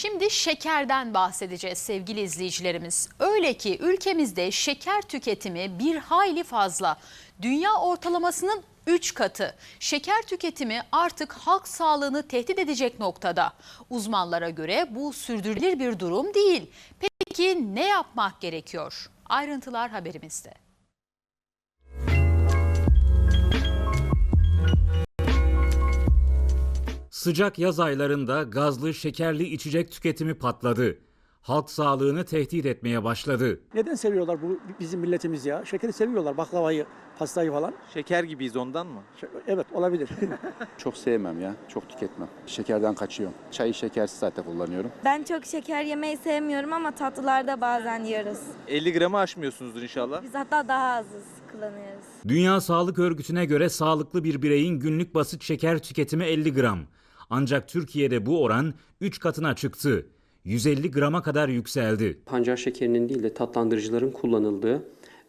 Şimdi şekerden bahsedeceğiz sevgili izleyicilerimiz. Öyle ki ülkemizde şeker tüketimi bir hayli fazla. Dünya ortalamasının 3 katı. Şeker tüketimi artık halk sağlığını tehdit edecek noktada. Uzmanlara göre bu sürdürülebilir bir durum değil. Peki ne yapmak gerekiyor? Ayrıntılar haberimizde. Sıcak yaz aylarında gazlı şekerli içecek tüketimi patladı. Halk sağlığını tehdit etmeye başladı. Neden seviyorlar bu bizim milletimiz ya? Şekeri seviyorlar, baklavayı, pastayı falan. Şeker gibiyiz ondan mı? Evet olabilir. Çok sevmem ya. Çok tüketmem. Şekerden kaçıyorum. Çayı şekersiz zaten kullanıyorum. Ben çok şeker yemeyi sevmiyorum ama tatlılarda bazen yiyoruz. 50 gramı aşmıyorsunuzdur inşallah. Biz hatta daha az kullanıyoruz. Dünya Sağlık Örgütü'ne göre sağlıklı bir bireyin günlük basit şeker tüketimi 50 gram. Ancak Türkiye'de bu oran 3 katına çıktı. 150 grama kadar yükseldi. pancar şekerinin değil de tatlandırıcıların kullanıldığı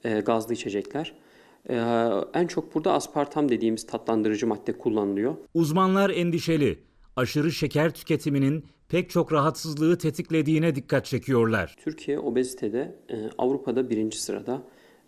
e, gazlı içecekler. E, en çok burada aspartam dediğimiz tatlandırıcı madde kullanılıyor. Uzmanlar endişeli. Aşırı şeker tüketiminin pek çok rahatsızlığı tetiklediğine dikkat çekiyorlar. Türkiye obezitede e, Avrupa'da birinci sırada,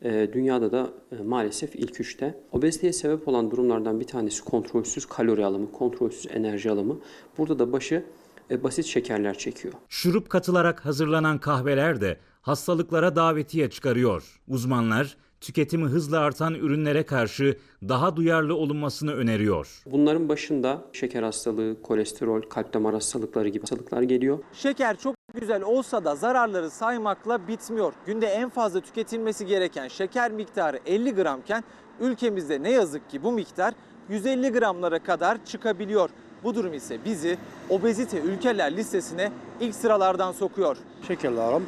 dünyada da e, maalesef ilk üçte. Obeziteye sebep olan durumlardan bir tanesi kontrolsüz kalori alımı, kontrolsüz enerji alımı. Burada da başı e, basit şekerler çekiyor. Şurup katılarak hazırlanan kahveler de hastalıklara davetiye çıkarıyor. Uzmanlar tüketimi hızla artan ürünlere karşı daha duyarlı olunmasını öneriyor. Bunların başında şeker hastalığı, kolesterol, kalp damar hastalıkları gibi hastalıklar geliyor. Şeker çok güzel olsa da zararları saymakla bitmiyor. Günde en fazla tüketilmesi gereken şeker miktarı 50 gramken ülkemizde ne yazık ki bu miktar 150 gramlara kadar çıkabiliyor. Bu durum ise bizi obezite ülkeler listesine ilk sıralardan sokuyor. Şekerli aram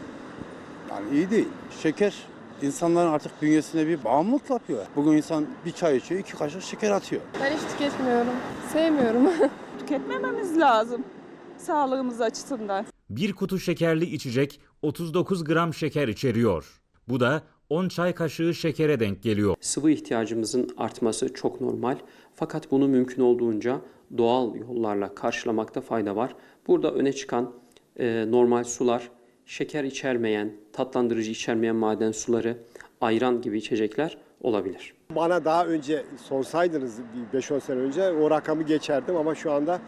yani iyi değil. Şeker insanların artık bünyesine bir bağımlılık yapıyor. Bugün insan bir çay içiyor, iki kaşık şeker atıyor. Ben hiç tüketmiyorum. Sevmiyorum. tüketmememiz lazım sağlığımız açısından. Bir kutu şekerli içecek 39 gram şeker içeriyor. Bu da 10 çay kaşığı şekere denk geliyor. Sıvı ihtiyacımızın artması çok normal. Fakat bunu mümkün olduğunca doğal yollarla karşılamakta fayda var. Burada öne çıkan e, normal sular, şeker içermeyen, tatlandırıcı içermeyen maden suları, ayran gibi içecekler olabilir. Bana daha önce sorsaydınız bir 5-10 sene önce o rakamı geçerdim ama şu anda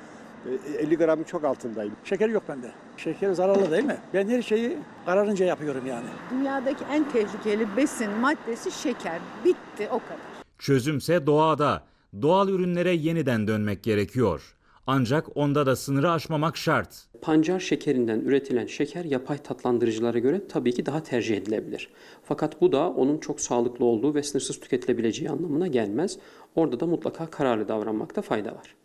50 gramın çok altındayım. Şeker yok bende. Şeker zararlı değil mi? Ben her şeyi kararınca yapıyorum yani. Dünyadaki en tehlikeli besin maddesi şeker. Bitti o kadar. Çözümse doğada. Doğal ürünlere yeniden dönmek gerekiyor. Ancak onda da sınırı aşmamak şart. Pancar şekerinden üretilen şeker yapay tatlandırıcılara göre tabii ki daha tercih edilebilir. Fakat bu da onun çok sağlıklı olduğu ve sınırsız tüketilebileceği anlamına gelmez. Orada da mutlaka kararlı davranmakta fayda var.